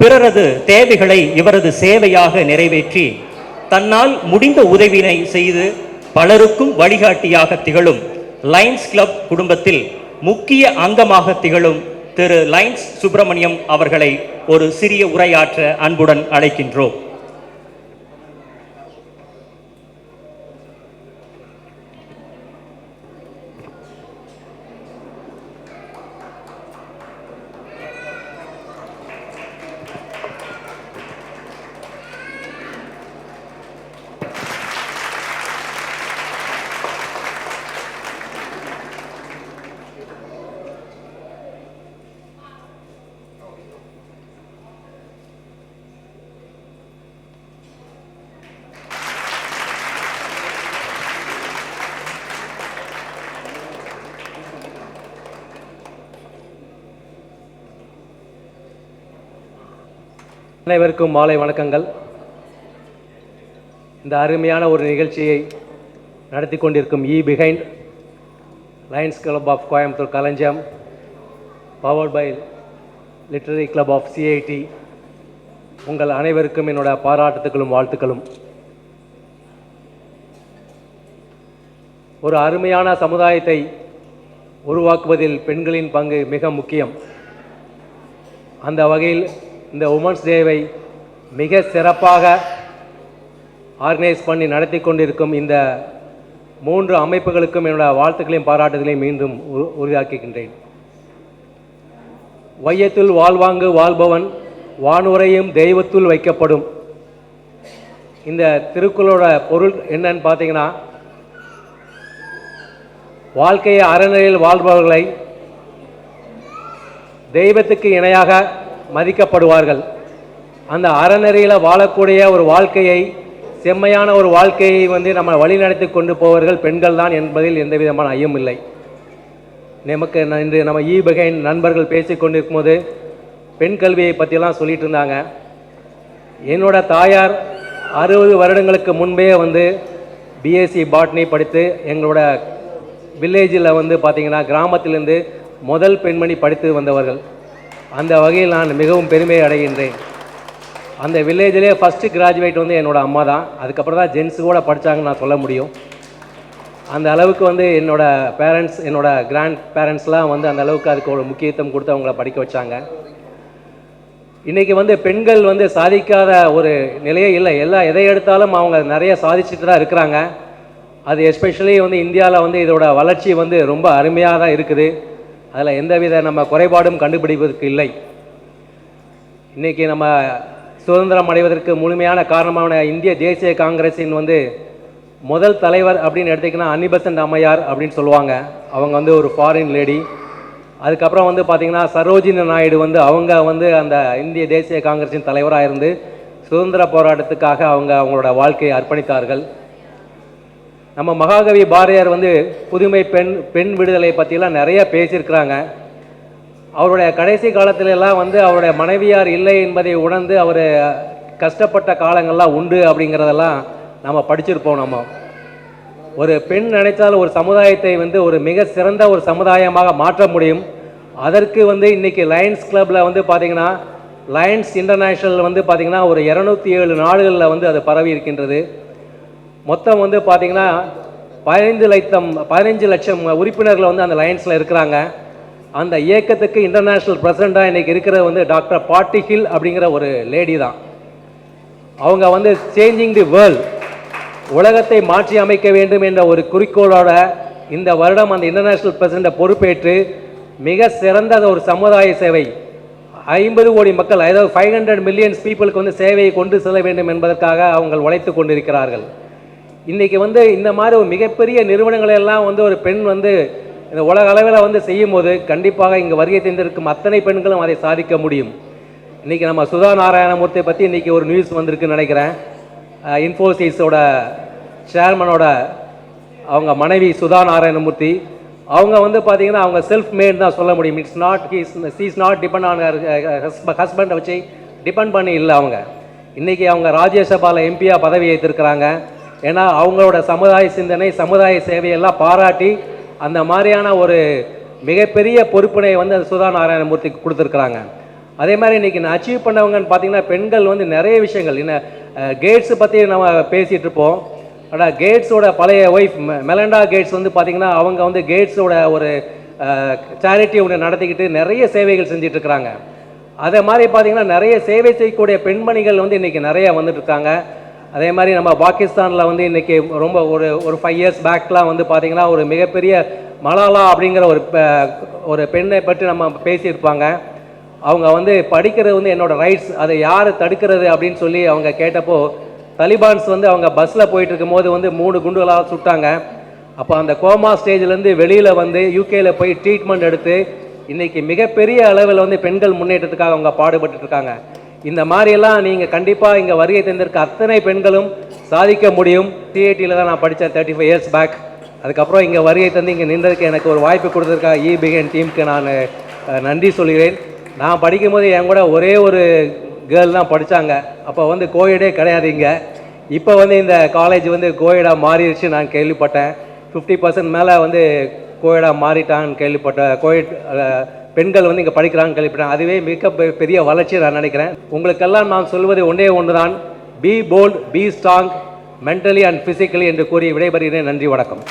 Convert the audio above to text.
பிறரது தேவைகளை இவரது சேவையாக நிறைவேற்றி தன்னால் முடிந்த உதவினை செய்து பலருக்கும் வழிகாட்டியாக திகழும் லயன்ஸ் கிளப் குடும்பத்தில் முக்கிய அங்கமாக திகழும் திரு லைன்ஸ் சுப்பிரமணியம் அவர்களை ஒரு சிறிய உரையாற்ற அன்புடன் அழைக்கின்றோம். அனைவருக்கும் மாலை வணக்கங்கள். இந்த அருமையான ஒரு நிகழ்ச்சியை நடத்தி கொண்டிருக்கும் இ behind lions club of Coimbatore கலஞ்சம் powered by literary club of CIT உங்கள் அனைவருக்கும் என்னோட பாராட்டுத்துக்களும் வாழ்த்துக்களும். ஒரு அருமையான சமுதாயத்தை உருவாக்குவதில் பெண்களின் பங்கு மிக முக்கியம். அந்த வகையில் இந்த உமன்ஸ் டேவை மிக சிறப்பாக ஆர்கனைஸ் பண்ணி நடத்தி கொண்டிருக்கும் இந்த மூன்று அமைப்புகளுக்கும் என்னோட வாழ்த்துக்களையும் பாராட்டுகளையும் மீண்டும் உரு- உறுதியாக்குகின்றேன். வையத்துள் வாழ்வாங்கு வாழ்பவன் வானுரையும் தெய்வத்துள் வைக்கப்படும். இந்த திருக்குறளோட பொருள் என்னன்னு பார்த்தீங்கன்னா வாழ்க்கையை அறநிலையில் வாழ்பவர்களை தெய்வத்துக்கு இணையாக மதிக்கப்படுவார்கள். அந்த அறநெறியில் வாழக்கூடிய ஒரு வாழ்க்கையை செம்மையான ஒரு வாழ்க்கையை வந்து நம்ம வழிநடத்தி கொண்டு போவர்கள் பெண்கள் தான் என்பதில் எந்த விதமான ஐயம் இல்லை. நமக்கு இன்று நம்ம ஈ பகைன் நண்பர்கள் பேசி கொண்டிருக்கும் போது பெண் கல்வியை பற்றிலாம் சொல்லிட்டு இருந்தாங்க. என்னோட தாயார் அறுபது வருடங்களுக்கு முன்பே வந்து பிஎஸ்சி பாட்னி படித்து எங்களோட வில்லேஜில் வந்து பார்த்திங்கன்னா கிராமத்திலேருந்து முதல் பெண்மணி படித்து வந்தவர்கள். அந்த வகையில் நான் மிகவும் பெருமை அடைகின்றேன். அந்த வில்லேஜிலே ஃபஸ்ட்டு கிராஜுவேட் வந்து என்னோடய அம்மா தான் அதுக்கப்புறம் தான் ஜென்ஸு கூட படித்தாங்கன்னு நான் சொல்ல முடியும். அந்த அளவுக்கு வந்து என்னோடய பேரண்ட்ஸ் என்னோட கிராண்ட் பேரண்ட்ஸ்லாம் வந்து அந்த அளவுக்கு அதுக்கு ஒரு முக்கியத்துவம் கொடுத்து அவங்கள படிக்க வச்சாங்க. இன்றைக்கி வந்து பெண்கள் வந்து சாதிக்காத ஒரு நிலையே இல்லை. எல்லா எதை எடுத்தாலும் அவங்க நிறைய சாதிச்சுட்டு தான் இருக்கிறாங்க. அது எஸ்பெஷலி வந்து இந்தியாவில் வந்து இதோட வளர்ச்சி வந்து ரொம்ப அருமையாக தான் இருக்குது. அதில் எந்தவித நம்ம குறைபாடும் கண்டுபிடிப்பதற்கு இல்லை. இன்றைக்கி நம்ம சுதந்திரம் அடைவதற்கு முழுமையான காரணமான இந்திய தேசிய காங்கிரஸின் வந்து முதல் தலைவர் அப்படின்னு எடுத்திங்கன்னா அன்னிபெசன்ட் அம்மையார் அப்படின்னு சொல்லுவாங்க. அவங்க வந்து ஒரு ஃபாரின் லேடி அதுக்கப்புறம் வந்து பார்த்திங்கன்னா சரோஜினி நாயுடு வந்து அவங்க வந்து அந்த இந்திய தேசிய காங்கிரஸின் தலைவராக இருந்து சுதந்திர போராட்டத்துக்காக அவங்க அவங்களோட வாழ்க்கையை அர்ப்பணித்தார்கள். நம்ம மகாகவி பாரதியார் வந்து புதுமை பெண் பெண் விடுதலை பற்றிலாம் நிறைய பேசியிருக்கிறாங்க. அவருடைய கடைசி காலத்திலெல்லாம் வந்து அவருடைய மனைவியார் இல்லை என்பதை உணர்ந்து அவர் கஷ்டப்பட்ட காலங்கள்லாம் உண்டு அப்படிங்கிறதெல்லாம் நம்ம படிச்சிருப்போம் நம்ம. ஒரு பெண் நினைத்தால் ஒரு சமுதாயத்தை வந்து ஒரு மிக சிறந்த ஒரு சமுதாயமாக மாற்ற முடியும். அதற்கு வந்து இன்னைக்கு லயன்ஸ் கிளப்பில் வந்து பார்த்தீங்கன்னா லயன்ஸ் இன்டர்நேஷ்னல் வந்து பார்த்திங்கன்னா ஒரு இரநூத்தி ஏழு நாடுகளில் வந்து அது பரவி இருக்கின்றது. மொத்தம் வந்து பார்த்தீங்கன்னா பதினைந்து லட்சம் பதினஞ்சு லட்சம் உறுப்பினர்கள் வந்து அந்த லயன்ஸில் இருக்கிறாங்க. அந்த இயக்கத்துக்கு இன்டர்நேஷ்னல் பிரசிடண்டாக இன்னைக்கு இருக்கிறது வந்து டாக்டர் பாட்டி ஹில் அப்படிங்கிற ஒரு லேடி தான். அவங்க வந்து சேஞ்சிங் தி வேர்ல்ட் உலகத்தை மாற்றி அமைக்க வேண்டும் என்ற ஒரு குறிக்கோளோட இந்த வருடம் அந்த இன்டர்நேஷ்னல் பிரசிடண்ட்டை பொறுப்பேற்று மிக சிறந்த ஒரு சமுதாய சேவை ஐம்பது கோடி மக்கள் அதாவது ஃபைவ் ஹண்ட்ரட் மில்லியன்ஸ் பீப்புளுக்கு வந்து சேவையை கொண்டு செல்ல வேண்டும் என்பதற்காக அவங்க உழைத்து கொண்டிருக்கிறார்கள். இன்றைக்கி வந்து இந்த மாதிரி ஒரு மிகப்பெரிய நிறுவனங்களை எல்லாம் வந்து ஒரு பெண் வந்து இந்த உலக அளவில் வந்து செய்யும் போது கண்டிப்பாக இங்கே வருகை தந்திருக்கும் அத்தனை பெண்களும் அதை சாதிக்க முடியும். இன்றைக்கி நம்ம சுதா நாராயணமூர்த்தியை பற்றி இன்றைக்கி ஒரு நியூஸ் வந்திருக்குன்னு நினைக்கிறேன். இன்ஃபோசிஸோட சேர்மனோட அவங்க மனைவி சுதா நாராயணமூர்த்தி. அவங்க வந்து பார்த்தீங்கன்னா அவங்க செல்ஃப் மேட் தான் சொல்ல முடியும். It's not he's she's not depend on ஹஸ்பண்டை வச்சு டிபெண்ட் பண்ணி இல்லை அவங்க. இன்றைக்கி அவங்க ராஜ்யசபாவில் எம்பியாக பதவி ஏற்றிருக்கிறாங்க ஏன்னா அவங்களோட சமுதாய சிந்தனை சமுதாய சேவையெல்லாம் பாராட்டி அந்த மாதிரியான ஒரு மிகப்பெரிய பொறுப்பினை வந்து அந்த சுதா நாராயணமூர்த்திக்கு கொடுத்துருக்குறாங்க. அதே மாதிரி இன்றைக்கி நான் அச்சீவ் பண்ணவங்கன்னு பார்த்தீங்கன்னா பெண்கள் வந்து நிறைய விஷயங்கள். என்ன கேட்ஸு பற்றி நம்ம பேசிகிட்டு இருப்போம். ஆனால் கேட்ஸோட பழைய ஒய்ஃப் மெலண்டா கேட்ஸ் வந்து பார்த்தீங்கன்னா அவங்க வந்து கேட்ஸோட ஒரு சேரிட்டி ஒன்று நடத்திக்கிட்டு நிறைய சேவைகள் செஞ்சிட்ருக்குறாங்க அதே மாதிரி பார்த்தீங்கன்னா நிறைய சேவை செய்யக்கூடிய பெண்மணிகள் வந்து இன்றைக்கி நிறைய வந்துட்டு இருக்காங்க. அதே மாதிரி நம்ம பாகிஸ்தானில் வந்து இன்றைக்கி ரொம்ப ஒரு ஒரு ஃபைவ் இயர்ஸ் பேக்லாம் வந்து பார்த்திங்கன்னா ஒரு மிகப்பெரிய மலாலா அப்படிங்கிற ஒரு பெ- ஒரு பெண்ணை பற்றி நம்ம பேசியிருப்பாங்க. அவங்க வந்து படிக்கிறது வந்து என்னோட ரைட்ஸ் அதை யார் தடுக்கிறது அப்படின்னு சொல்லி அவங்க கேட்டப்போ தலிபான்ஸ் வந்து அவங்க பஸ்ஸில் போயிட்டு இருக்கும்போது வந்து மூணு குண்டுகளாக சுட்டாங்க. அப்போ அந்த கோமா ஸ்டேஜ்லேருந்து வெளியில் வந்து யூகேயில் போய் ட்ரீட்மெண்ட் எடுத்து இன்றைக்கி மிகப்பெரிய அளவில் வந்து பெண்கள் முன்னேற்றத்துக்காக அவங்க பாடுபட்டு இருக்காங்க. இந்த மாதிரியெல்லாம் நீங்கள் கண்டிப்பாக இங்கே வருகை தந்திருக்க அத்தனை பெண்களும் சாதிக்க முடியும். சிஐடியில் தான் நான் படித்தேன் தேர்ட்டி ஃபைவ் இயர்ஸ் பேக் அதுக்கப்புறம் இங்கே வருகை தந்து இங்கே நின்றதுக்கு எனக்கு ஒரு வாய்ப்பு கொடுத்துருக்காங்க இ e பிகன் டீமுக்கு நான் நன்றி சொல்கிறேன். நான் படிக்கும்போது என் கூட ஒரே ஒரு கேர்ள் தான் படித்தாங்க அப்போ வந்து கோயிடே கிடையாது இங்கே. இப்போ வந்து இந்த காலேஜ் வந்து கோயடாக மாறிடுச்சு நான் கேள்விப்பட்டேன். ஃபிஃப்டி பர்சன்ட் மேலே வந்து கோயடாக மாறிட்டான்னு கேள்விப்பட்டேன் கோயிட் பெண்கள் வந்து இங்கே படிக்கிறாங்க கேள்விப்பட்டேன். அதுவே மிக பெரிய வளர்ச்சி நான் நினைக்கிறேன். உங்களுக்கெல்லாம் நான் சொல்வது ஒன்றே ஒன்று தான் be bold be strong mentally and physically என்று கூறி விடைபெறுகிறேன். நன்றி வணக்கம்.